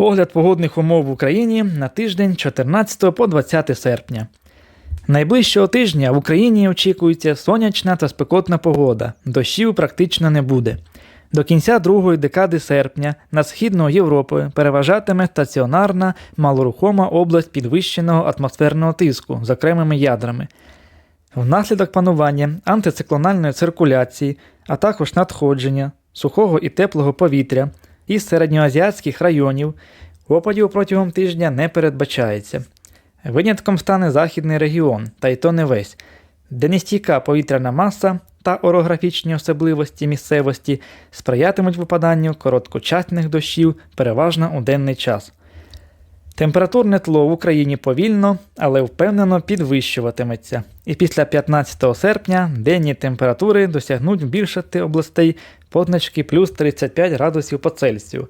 Огляд погодних умов в Україні на тиждень 14 по 20 серпня. Найближчого тижня в Україні очікується сонячна та спекотна погода, дощів практично не буде. До кінця другої декади серпня над східною Європою переважатиме стаціонарна малорухома область підвищеного атмосферного тиску з окремими ядрами. Внаслідок панування антициклональної циркуляції, а також надходження сухого і теплого повітря із середньоазіатських районів опадів протягом тижня не передбачається. Винятком стане західний регіон, та й то не весь, де нестійка повітряна маса та орографічні особливості місцевості сприятимуть випаданню короткочасних дощів переважно у денний час. Температурне тло в Україні повільно, але впевнено підвищуватиметься, і після 15 серпня денні температури досягнуть більшості областей позначки плюс 35 градусів по Цельсію,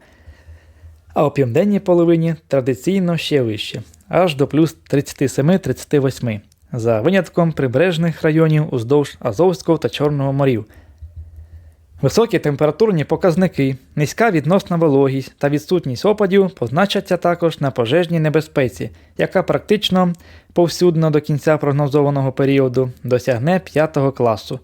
а у південній половині традиційно ще вище, аж до плюс 37-38, за винятком прибережних районів уздовж Азовського та Чорного морів. Високі температурні показники, низька відносна вологість та відсутність опадів позначаться також на пожежній небезпеці, яка практично повсюдно до кінця прогнозованого періоду досягне 5 класу.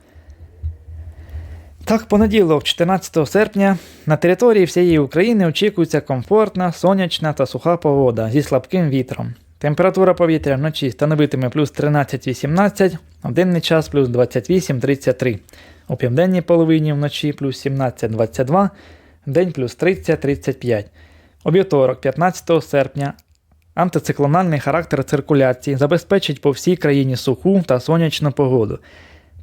Так, понеділок, 14 серпня, на території всієї України очікується комфортна, сонячна та суха погода зі слабким вітром. Температура повітря вночі становитиме плюс 13-18, а в денний час плюс 28-33. У південній половині вночі плюс 17-22, в день плюс 30-35. У вівторок, 15 серпня, антициклональний характер циркуляції забезпечить по всій країні суху та сонячну погоду.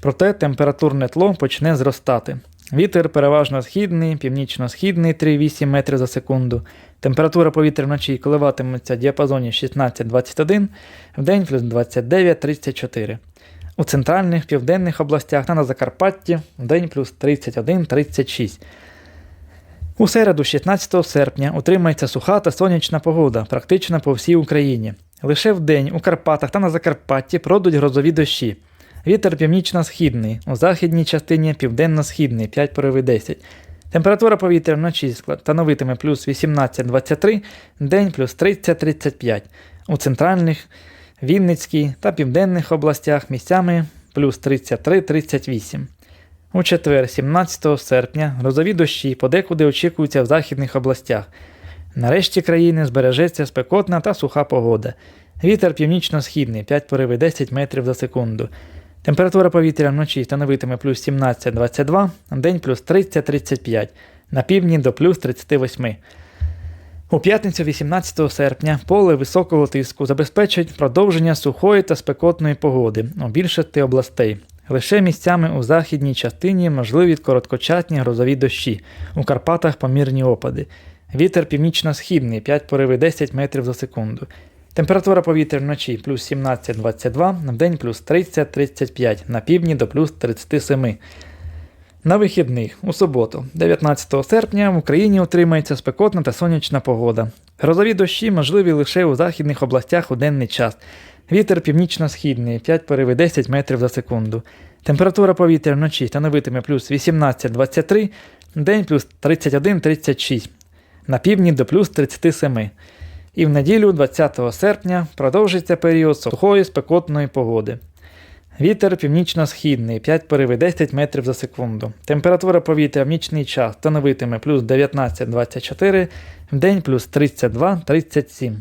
Проте температурне тло почне зростати. Вітер переважно східний, північно-східний 3,8 метри за секунду. Температура повітря вночі коливатиметься в діапазоні 16-21, в день плюс 29-34. У центральних південних областях та на Закарпатті в день плюс 31-36. У середу, 16 серпня, утримається суха та сонячна погода практично по всій Україні. Лише в день у Карпатах та на Закарпатті пройдуть грозові дощі. Вітер північно-східний, у західній частині південно-східний 5 пориви 10. Температура повітря вночі становитиме плюс 18-23, день плюс 30-35. У центральних, Вінницькій та південних областях місцями плюс 33-38. У четвер, 17 серпня, грозові дощі подекуди очікуються в західних областях. Нарешті країни збережеться спекотна та суха погода. Вітер північно-східний 5 пориви 10 метрів за секунду. Температура повітря вночі становитиме плюс 17-22, день плюс 30-35, на півдні до плюс 38. У п'ятницю 18 серпня поле високого тиску забезпечить продовження сухої та спекотної погоди у більшості областей. Лише місцями у західній частині можливі короткочасні грозові дощі, у Карпатах помірні опади. Вітер північно-східний 5 пориви 10 метрів за секунду. Температура повітря вночі плюс 17-22, вдень плюс 30-35, на півдні до плюс 37. На вихідних у суботу, 19 серпня, в Україні утримається спекотна та сонячна погода. Грозові дощі можливі лише у західних областях у денний час. Вітер північно-східний 5 пориви 10 метрів за секунду. Температура повітря вночі становитиме плюс 18-23, день плюс 31-36, на півдні до плюс 37. І в неділю, 20 серпня, продовжиться період сухої спекотної погоди. Вітер північно-східний 5 пориви 10 метрів за секунду. Температура повітря в нічний час становитиме плюс 19-24, в день плюс 32-37.